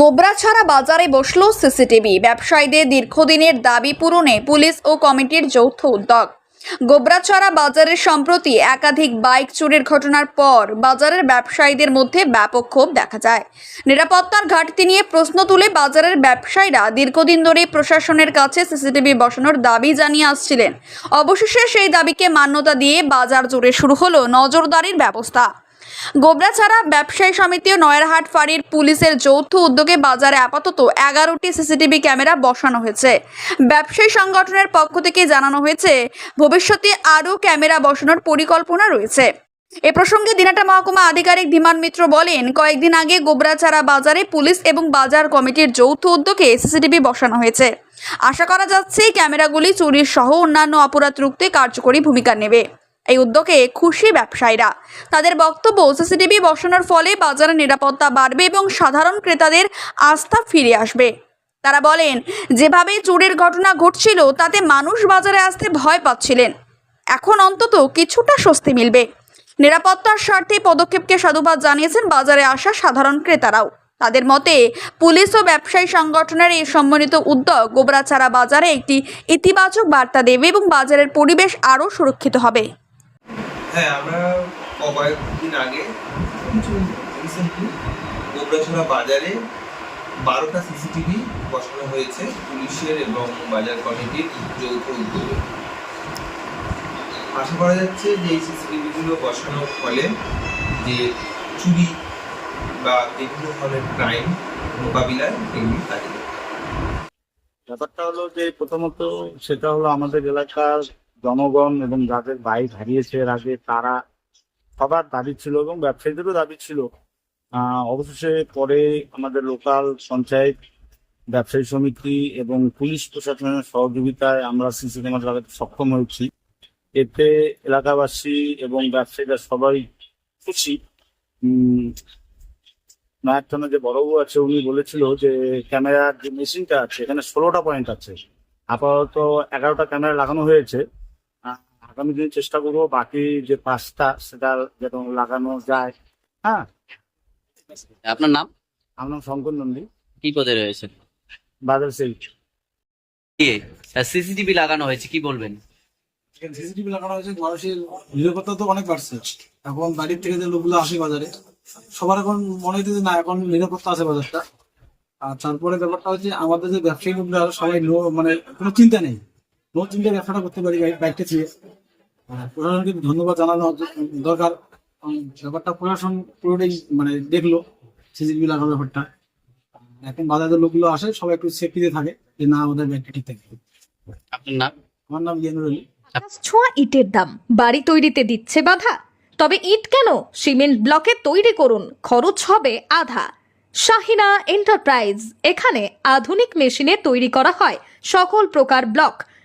গোবরাছাড়া বাজারে বসল সিসিটিভি। ব্যবসায়ীদের দীর্ঘদিনের দাবি পূরণে পুলিশ ও কমিটির যৌথ উদ্যোগ। গোবরাছড়া বাজারের সম্প্রতি একাধিক বাইক চুরির ঘটনার পর বাজারের ব্যবসায়ীদের মধ্যে ব্যাপক ক্ষোভ দেখা যায়। নিরাপত্তার ঘাটতি নিয়ে প্রশ্ন তুলে বাজারের ব্যবসায়ীরা দীর্ঘদিন ধরে প্রশাসনের কাছে সিসিটিভি বসানোর দাবি জানিয়ে আসছিলেন। অবশেষে সেই দাবিকে মান্যতা দিয়ে বাজার জুড়ে শুরু হলো নজরদারির ব্যবস্থা। গোবরাছাড়া ব্যবসায়ী সমিতি ও নয়ারহাট ফাঁড়ির পুলিশের যৌথ উদ্যোগে বাজারে আপাতত এগারোটি সিসিটিভি ক্যামেরা বসানো হয়েছে। ব্যবসায়ী সংগঠনের পক্ষ থেকে জানানো হয়েছে, ভবিষ্যতে আরও ক্যামেরা বসানোর পরিকল্পনা রয়েছে। এ প্রসঙ্গে দিনাটা মহকুমা আধিকারিক ধীমান মিত্র বলেন, কয়েকদিন আগে গোবরাছাড়া বাজারে পুলিশ এবং বাজার কমিটির যৌথ উদ্যোগে সিসিটিভি বসানো হয়েছে। আশা করা যাচ্ছে, ক্যামেরাগুলি চুরির সহ অন্যান্য অপরাধ রুখতে কার্যকরী ভূমিকা নেবে। এই উদ্যোগে খুশি ব্যবসায়ীরা। তাদের বক্তব্য সিসিটিভি বসানোর ফলে বাজারে নিরাপত্তা বাড়বে এবং সাধারণ ক্রেতাদের আস্থা ফিরে আসবে। তারা বলেন, যেভাবে চুরির ঘটনা ঘটছিল, তাতে মানুষ বাজারে আসতে ভয় পাচ্ছিলেন। এখন অন্তত কিছুটা স্বস্তি মিলবে। নিরাপত্তার স্বার্থে পদক্ষেপকে সাধুবাদ জানিয়েছেন বাজারে আসা সাধারণ ক্রেতারাও। তাদের মতে, পুলিশ ও ব্যবসায়ী সংগঠনের এই সম্মানিত উদ্যোগ গোবরাছাড়া বাজারে একটি ইতিবাচক বার্তা দেবে এবং বাজারের পরিবেশ আরও সুরক্ষিত হবে। হ্যাঁ আমরা কয়েকদিন আগে কিছু রিসেন্টলি গোবরাছড়া বাজারে বারোটা সিসিটিভি বসানো হয়েছে পুলিশের এবং বাজার কমিটির যৌথ উদ্যোগে। আশা করা যাচ্ছে যে এই সিসিটিভিগুলো বসানোর ফলে যে চুরি বা বিভিন্ন ধরনের ক্রাইম মোকাবিলায় এগুলি কাজে ব্যাপারটা হলো যে প্রথমত সেটা হলো আমাদের এলাকার জনগণ এবং যাদের বাইক হারিয়েছে এর আগে তারা সবার দাবি ছিল এবং ব্যবসায়ীদেরও দাবি ছিল। অবশেষে পরে আমাদের লোকাল পঞ্চায়েত, ব্যবসায়ী সমিতি এবং পুলিশ প্রশাসনের সহযোগিতায় আমরা সিসি ক্যামেরা লাগাতে সক্ষম হয়েছি। এতে এলাকাবাসী এবং ব্যবসায়ীরা সবাই খুশি। থানা যে বড়বাবু আছে, উনি বলেছিল যে ক্যামেরার যে মেশিনটা আছে, এখানে ষোলোটা পয়েন্ট আছে। আপাতত এগারোটা ক্যামেরা লাগানো হয়েছে। আগামী দিনে চেষ্টা করব বাকি যে পাঁচটা সেটা যেন লাগানো যায়। হ্যাঁ? আপনার নাম? আমার নাম শঙ্কর নন্দী। কি পদে রয়েছে বাজার সেই সিসিটিভি লাগানো হয়েছে কি বলবেন? সিসিটিভি লাগানো হয়েছে মানুষের নিরাপত্তা তো অনেক বাড়ছে। এখন বাড়ির থেকে যে লোকগুলো আসে বাজারে সবার এখন মনে যে না এখন নিরাপত্তা আছে বাজারটা। আর তারপরে ব্যাপারটা হচ্ছে আমাদের যে ব্যবসায়ী লোকরা সবাই মানে কোনো চিন্তা নেই। নো চিন্তায় ব্যবসাটা করতে পারি বাইকটা ছিঁড়ে প্রশাসনকে ধন্যবাদ জানানো দরকার। ব্যাপারটা প্রশাসন পুরোটাই মানে দেখল সিসিটিভি লাগানোর ব্যাপারটা। এখন বাজারের লোকগুলো আসে সবাই একটু সেফটিতে থাকে যে না আমাদের ব্যাগটা ঠিক থাকে। আপনার নাম? আমার নাম আলী ছোঁয়া ইটের দাম। বাড়ি তৈরিতে দিচ্ছে বাধা। তবে ইট কেন? সিমেন্ট ব্লকে তৈরি করুন খরচ হবে আধা। শাহিনা এন্টারপ্রাইজ এখানে আধুনিক মেশিনে তৈরি করা হয়। সকল প্রকার ব্লক।